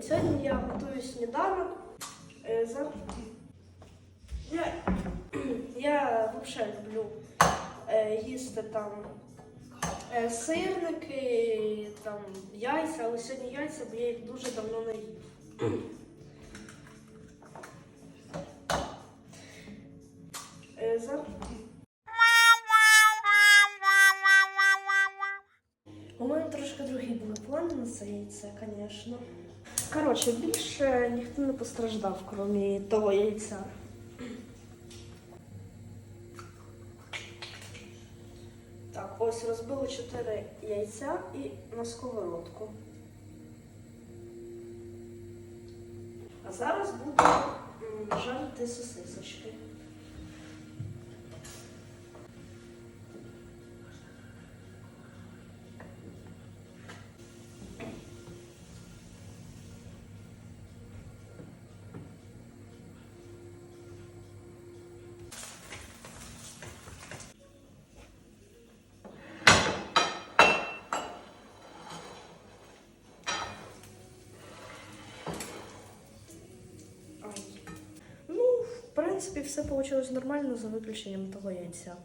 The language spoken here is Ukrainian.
Привіт! Сьогодні я готую сніданок. Е, Я, я взагалі люблю е, їсти там е, сирники, там яйця, але сьогодні яйця, бо я їх дуже давно не їв. У мене трошки другі були плани на це яйце, звісно. Коротше, більше ніхто не постраждав, крім того яйця. Так, ось розбили 4 яйця і на сковородку. А зараз буду жарити сосисочки. Принципі, все вийшло нормально за виключенням того яйця.